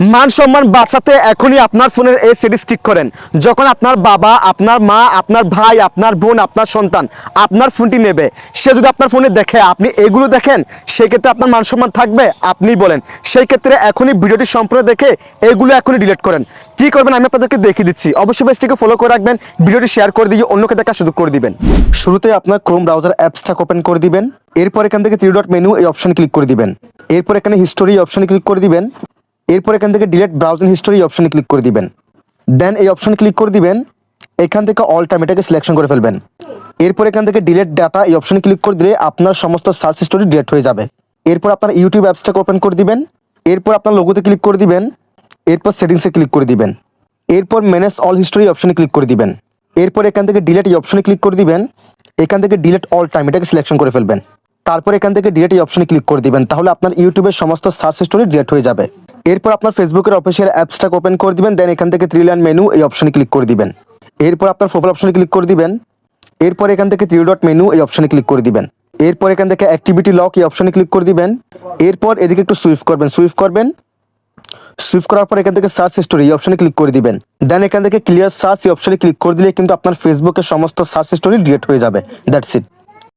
মান সম্মান বাঁচাতে এখনই আপনার ফোনের এই সেটি ঠিক করেন। যখন আপনার বাবা, আপনার মা, আপনার ভাই, আপনার বোন, আপনার সন্তান আপনার ফোনটি নেবে, সে যদি আপনার ফোনে দেখে, আপনি এগুলো দেখেন সেই ক্ষেত্রে আপনার মান সম্মান থাকবে আপনি বলেন। সেই ক্ষেত্রে এখনই ভিডিওটি সম্পূর্ণ দেখে এগুলো এখনই ডিলিট করেন। কি করবেন আমি আপনাদেরকে দেখিয়ে দিচ্ছি। অবশ্যই পেজটিকে ফলো করে রাখবেন, ভিডিওটি শেয়ার করে দিয়ে অন্যকে দেখার সুযোগ করে দিবেন। শুরুতে আপনার ক্রোম ব্রাউজার অ্যাপসটা ওপেন করে দিবেন, এরপর এখান থেকে থ্রি ডট মেনু এই অপশন ক্লিক করে দিবেন। এরপর এখানে হিস্টোরি অপশনে ক্লিক করে দিবেন। এরপর এখান থেকে ডিলেট ব্রাউজিং হিস্টোরি অপশনে ক্লিক করে দিবেন। দেন এই অপশন ক্লিক করে দিবেন, এখান থেকে অল টাইম এটাকে সিলেকশন করে ফেলবেন। এরপর এখান থেকে ডিলেট ডাটা এই অপশনে ক্লিক করে দিলে আপনার সমস্ত সার্চ হিস্টোরি ডিলেট হয়ে যাবে। এরপর আপনার ইউটিউব অ্যাপসটাকে ওপেন করে দিবেন, এরপর আপনার লোগোতে ক্লিক করে দিবেন, এরপর সেটিংসে ক্লিক করে দিবেন। এরপর ম্যানেজ অল হিস্টোরি অপশনে ক্লিক করে দিবেন। এরপর এখান থেকে ডিলেট এই অপশনে ক্লিক করে দিবেন, এখান থেকে ডিলেট অল টাইম এটাকে সিলেকশন করে ফেলবেন। তারপর এখান থেকে ডিলেট এই অপশনে ক্লিক করে দিবেন, তাহলে আপনার ইউটিউবের সমস্ত সার্চ হিস্টোরি ডিলেট হয়ে যাবে। এরপর আপনার ফেসবুকের অফিসিয়াল অ্যাপসটা ওপেন করে দিবেন দেন এখান থেকে থ্রি লাইন মেনু এই অপশনে ক্লিক করে দিবেন। এরপর আপনার প্রোফাইল অপশনে ক্লিক করে দিবেন। এরপর এখান থেকে থ্রি ডট মেনু এই অপশনে ক্লিক করে দিবেন। এরপর এখান থেকে অ্যাক্টিভিটি লক এই অপশনে ক্লিক করে দিবেন। এরপর এদিকে একটু সুইফট করবেন সুইফট করবেন। সুইফট করার পর এখান থেকে সার্চ হিস্টোরি এই অপশনে ক্লিক করে দিবেন। দেন এখান থেকে ক্লিয়ার সার্চ এই অপশনে ক্লিক করে দিলে কিন্তু আপনার ফেসবুকের সমস্ত সার্চ হিস্টোরি ডিলিট হয়ে যাবে। That's it